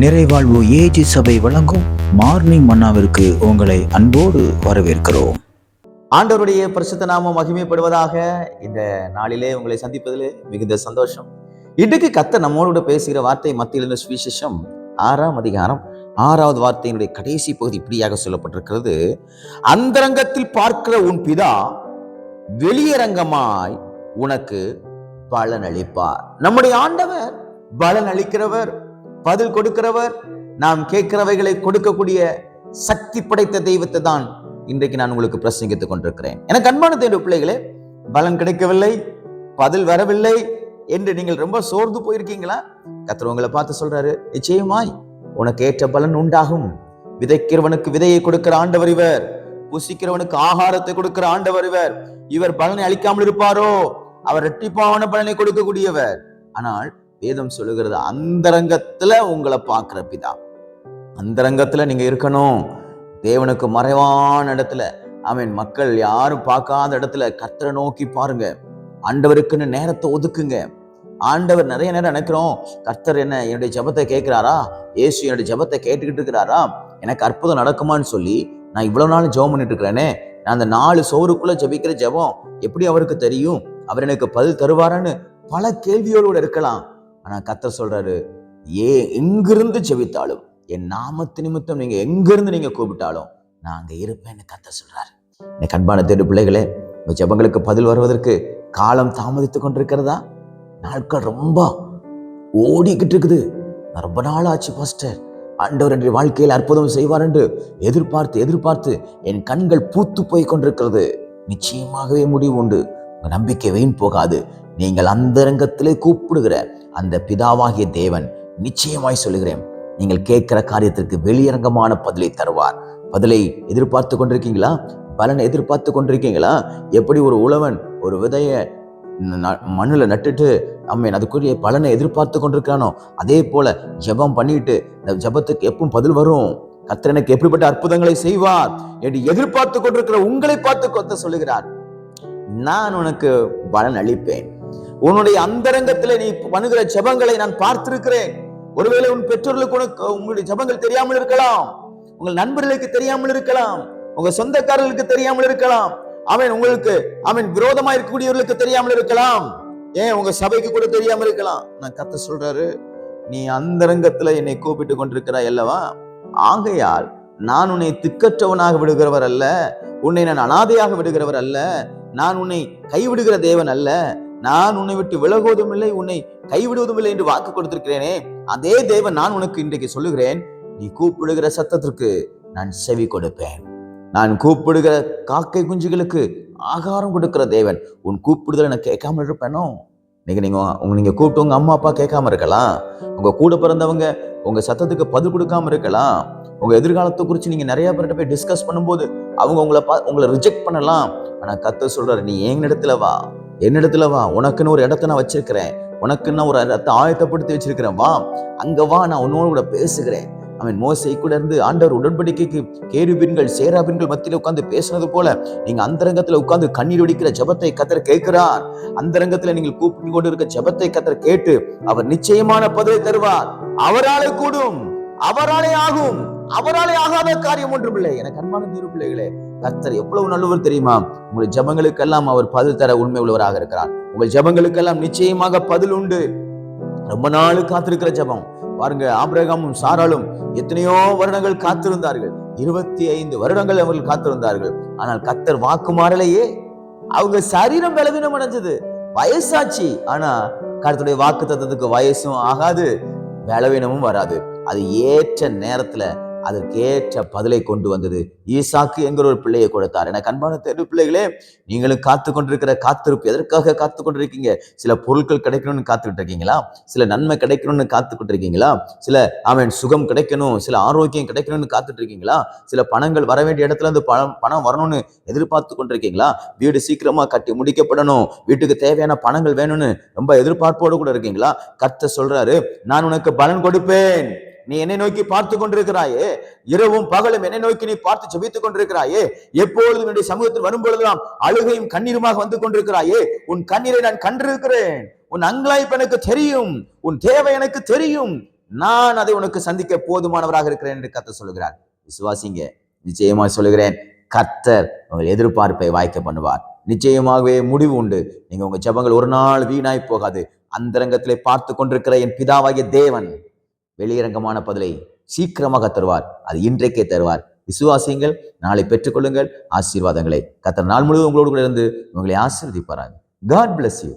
நிறைவாழ்வு AG சபை வழங்கும் morning மன்னாவிற்கு உங்களை அன்போடு வரவேற்கிறோம். ஆண்டவருடைய பரிசுத்த நாமம் மகிமைப்படுவதாக இந்த நாளிலே உங்களை சந்திப்பதிலே மிகுந்த சந்தோஷம். இன்றைக்கு கத்த நம்மோடு பேசுகிற வார்த்தை மத்தியிலிருந்து சுவிசேஷம் ஆறாம் அதிகாரம் ஆறாவது வார்த்தையினுடைய கடைசி பகுதி இப்படியாக சொல்லப்பட்டிருக்கிறது. அந்தரங்கத்தில் பார்க்கிற உன் பிதா வெளியரங்கமாய் உனக்கு பலன் அளிப்பார் நம்முடைய ஆண்டவர் பலன் அளிக்கிறவர் பதில் கொடுக்கிறவர் நாம் கேட்கிறவைகளை கொடுக்கக்கூடிய சக்தி படைத்த தெய்வத்தை தான் இன்றைக்கு நான் உங்களுக்கு பிரசங்கித்துக் கொண்டிருக்கிறேன். எனக்கு அன்பான தேர்வு பிள்ளைகளே பலன் கிடைக்கவில்லை பதில் வரவில்லை என்று நீங்கள் ரொம்ப சோர்ந்து போயிருக்கீங்களா? கத்திர உங்களை பார்த்து சொல்றாரு நிச்சயமாய் உனக்கு ஏற்ற பலன் உண்டாகும். விதைக்கிறவனுக்கு விதையை கொடுக்கிற ஆண்டவர் இவர். புசிக்கிறவனுக்கு ஆகாரத்தை கொடுக்கிற ஆண்டவர் இவர். இவர் பலனை அளிக்காமல் இருப்பாரோ? அவர் ரெட்டிப்பான பலனை கொடுக்கக்கூடியவர். ஆனால் வேதம் சொல்லுகிறது. அந்தரங்கத்துல உங்களை பார்க்குற பிதா. அந்தரங்கத்துல நீங்க இருக்கணும். தேவனுக்கு மறைவான இடத்துல. அவன் மக்கள் யாரும் பார்க்காத இடத்துல கர்த்தரை நோக்கி பாருங்க. ஆண்டவருக்குன்னு நேரத்தை ஒதுக்குங்க. ஆண்டவர் நிறைய நேரம் நினைக்கிறோம். கர்த்தர் என்ன என்னுடைய ஜெபத்தை கேட்கிறாரா? ஏசு என்னுடைய ஜெபத்தை கேட்டுக்கிட்டு இருக்கிறாரா? எனக்கு அற்புதம் நடக்குமான்னு சொல்லி நான் இவ்வளவு நாள் ஜெபம் பண்ணிட்டு இருக்கிறேனே. நான் அந்த நாலு சோறுக்குள்ள ஜெபிக்கிற ஜெபம் எப்படி அவருக்கு தெரியும்? அவர் எனக்கு பதில் தருவாரான்னு பல கேள்வியோடு இருக்கலாம். ஆனால் கத்தர் சொல்கிறாரு ஏ எங்கிருந்து ஜெபித்தாலும் என் நாமத்து நிமித்தம் நீங்கள் எங்கிருந்து நீங்கள் கூப்பிட்டாலும் நான் அங்கே இருப்பேன்னு கத்தர் சொல்கிறார் எனக்கு அன்பான தேடு பிள்ளைகளே உங்கள் ஜெபங்களுக்கு பதில் வருவதற்கு காலம் தாமதித்து கொண்டிருக்கிறதா? நாட்கள் ரொம்ப ஓடிக்கிட்டு இருக்குது. ரொம்ப நாள் ஆச்சு பாஸ்டர். ஆண்டவர் என்று வாழ்க்கையில் அற்புதம் செய்வார் என்று எதிர்பார்த்து எதிர்பார்த்து என் கண்கள் பூத்து போய் கொண்டிருக்கிறது. நிச்சயமாகவே முடிவு உண்டு. உங்கள் நம்பிக்கை வீண் போகாது. நீங்கள் அந்தரங்கத்திலே கூப்பிடுகிற அந்த பிதாவாகிய தேவன் நிச்சயமாய் சொல்லுகிறேன் நீங்கள் கேட்கிற காரியத்திற்கு வெளியரங்கமான பதிலை தருவார். பதிலை எதிர்பார்த்து கொண்டிருக்கீங்களா? பலனை எதிர்பார்த்து கொண்டிருக்கீங்களா? எப்படி ஒரு உழவன் ஒரு விதைய ந- நட்டுட்டு நம்ம அதுக்குரிய பலனை எதிர்பார்த்து கொண்டிருக்கானோ அதே போல ஜெபம் பண்ணிட்டு இந்த ஜெபத்துக்கு எப்பவும் பதில் வரும். கர்த்தர் எனக்கு எப்படிப்பட்ட அற்புதங்களை செய்வார்? என்று எதிர்பார்த்து கொண்டிருக்கிற உங்களை பார்த்து கொத்த சொல்லுகிறார். நான் உனக்கு பலன் அளிப்பேன். உன்னுடைய அந்தரங்கத்தில் நீ பண்ணுகிற ஜெபங்களை நான் பார்த்திருக்கிறேன். ஒருவேளை உன் பெற்றோர்களுக்கு உனக்கு உங்களுடைய ஜெபங்கள் தெரியாமல் இருக்கலாம். உங்கள் நண்பர்களுக்கு தெரியாமல் இருக்கலாம். உங்க சொந்தக்காரர்களுக்கு தெரியாமல் இருக்கலாம். அவன் உங்களுக்கு அவன் விரோதமா இருக்கக்கூடியவர்களுக்கு தெரியாமல் இருக்கலாம். ஏன் உங்க சபைக்கு கூட தெரியாம இருக்கலாம். நான் கத்த சொல்றாரு நீ அந்தரங்கத்துல என்னை கூப்பிட்டு கொண்டிருக்கிறாய் அல்லவா? ஆகையால் நான் உன்னை திக்கற்றவனாக விடுகிறவர் அல்ல. உன்னை நான் அனாதையாக விடுகிறவர் அல்ல. நான் உன்னை கைவிடுகிற தேவன் அல்ல. நான் உன்னை விட்டு விலகுவதும் இல்லை உன்னை கைவிடுவதும் இல்லை என்று வாக்கு கொடுத்திருக்கிறேனே. அதே தேவன் நான் உனக்கு இன்றைக்கு சொல்லுகிறேன் நீ கூப்பிடுகிற சத்தத்திற்கு நான் செவி கொடுப்பேன். நான் கூப்பிடுகிற காக்கை குஞ்சுகளுக்கு ஆகாரம் கொடுக்கிற தேவன் உன் கூப்பிடுதலை நான் கேட்காம இருப்பேனோ? நீங்க நீங்க உங்க நீங்க கூப்பிட்டு உங்க அம்மா அப்பா கேட்காம இருக்கலாம். உங்க கூட பிறந்தவங்க உங்க சத்தத்துக்கு பதில் கொடுக்காம இருக்கலாம். உங்க எதிர்காலத்தை குறித்து நீங்க நிறைய பேர்கிட்ட போய் டிஸ்கஸ் பண்ணும்போது அவங்க உங்களை பா உங்களை ரிஜெக்ட் பண்ணலாம். ஆனா கத்த சொல்றாரு நீ எங்க இடத்துல வா. என்னிடத்துல வா உனக்குன்னு ஒரு இடத்த நான் வச்சிருக்கிறேன். உனக்குன்னு ஒரு இடத்தை ஆயத்தப்படுத்தி வச்சிருக்கிறேன். வா அங்க வா நான் உன்னோட கூட பேசுகிறேன். அவன் மோசை கூட இருந்து ஆண்டவர் உடன்படிக்கைக்கு கேருபின்கள் சேராபின்கள் மத்தியில் உட்காந்து பேசுனது போல நீங்க அந்தரங்கத்துல உட்கார்ந்து கண்ணீர் ஒடிக்கிற ஜெபத்தை கத்தர் கேட்கிறார். அந்தரங்கத்துல நீங்கள் கூப்பிட்டு கொண்டு இருக்க ஜெபத்தை கத்தர் கேட்டு அவர் நிச்சயமான பதிலை தருவார். அவராலே கூடும் அவராலே ஆகும் அவராலே ஆகாத காரியம் ஒன்றும் இல்லை எனக்கு அன்பான தீர்வு பிள்ளைகளே கர்த்தர் எவ்வளவு நல்லவர் தெரியுமா? உங்கள் ஜெபங்களுக்கெல்லாம் அவர் பதில் தர உண்மை உள்ளவராக இருக்கிறார். உங்கள் ஜெபங்களுக்கெல்லாம் நிச்சயமாக பதில் உண்டு. ரொம்ப நாள் காத்திருக்கிற ஜெபம். பாருங்க ஆபிரகாமும் சாராலும் எத்தனையோ வருடங்கள் காத்திருந்தார்கள். இருபத்தி ஐந்து வருடங்கள் அவர்கள் காத்திருந்தார்கள். ஆனால் கத்தர் வாக்குமாறலையே அவங்க சரீரம் பலவீனம் அடைஞ்சது. வயசாச்சு. ஆனா கருத்துடைய வாக்கு தத்துவத்துக்கு வயசும் ஆகாது பலவீனமும் வராது. அது ஏற்ற நேரத்துல அதற்கேற்ற பதிலை கொண்டு வந்தது. ஈசாக்கு என்கிற ஒரு பிள்ளையை கொடுத்தார். எனக்கு அன்பான தேர்வு பிள்ளைகளே நீங்களும் காத்து கொண்டிருக்கிற காத்திருப்பு எதற்காக காத்து கொண்டிருக்கீங்க சில பொருட்கள் கிடைக்கணும்னு காத்துக்கிட்டு இருக்கீங்களா சில நன்மை கிடைக்கணும்னு காத்துக்கிட்டு இருக்கீங்களா சில அவன் சுகம் கிடைக்கணும் சில ஆரோக்கியம் கிடைக்கணும்னு காத்துட்டு இருக்கீங்களா சில பணங்கள் வர வேண்டிய இடத்துல இருந்து பணம் பணம் வரணும்னு எதிர்பார்த்து கொண்டிருக்கீங்களா? வீடு சீக்கிரமா கட்டி முடிக்கப்படணும். வீட்டுக்கு தேவையான பணங்கள் வேணும்னு ரொம்ப எதிர்பார்ப்போடு கூட இருக்கீங்களா? கர்த்த சொல்றாரு நான் உனக்கு பலன் கொடுப்பேன். நீ என்னை நோக்கி பார்த்து கொண்டிருக்கிறாயே? இரவும் பகலும் என்னை நோக்கி நீ பார்த்து செபித்துக் கொண்டிருக்கிறாயே? எப்பொழுதும் என்னுடைய சமூகத்தில் வரும் பொழுதெல்லாம் அழுகையும் கண்ணீருமாக வந்து கொண்டிருக்கிறாயே? உன் கண்ணீரை நான் கண்டிருக்கிறேன். உன் அங்கலாய்ப்பு எனக்கு தெரியும். உன் தேவை எனக்கு தெரியும். நான் அதை உனக்கு சந்திக்க போதுமானவராக இருக்கிறேன் என்று கத்த சொல்லுகிறார். விசுவாசிங்க நிச்சயமா சொல்லுகிறேன். கத்தர் உங்கள் எதிர்பார்ப்பை வாய்க்க பண்ணுவார். நிச்சயமாகவே முடிவு உண்டு. நீங்க உங்க ஜெபங்கள் ஒரு நாள் வீணாய் போகாது. அந்தரங்கத்திலே பார்த்து கொண்டிருக்கிற என் பிதாவாகிய தேவன். வெளியரங்கமான பதிலை சீக்கிரமாக தருவார். அது இன்றைக்கே தருவார். விசுவாசியுங்கள் நாளை பெற்றுக்கொள்ளுங்கள் ஆசீர்வாதங்களை. கத்தர் நாள் முழுவதும் உங்களோடு கூட இருந்து உங்களை ஆசீர்வதிப்பாராங்க காட் பிளஸ் யூ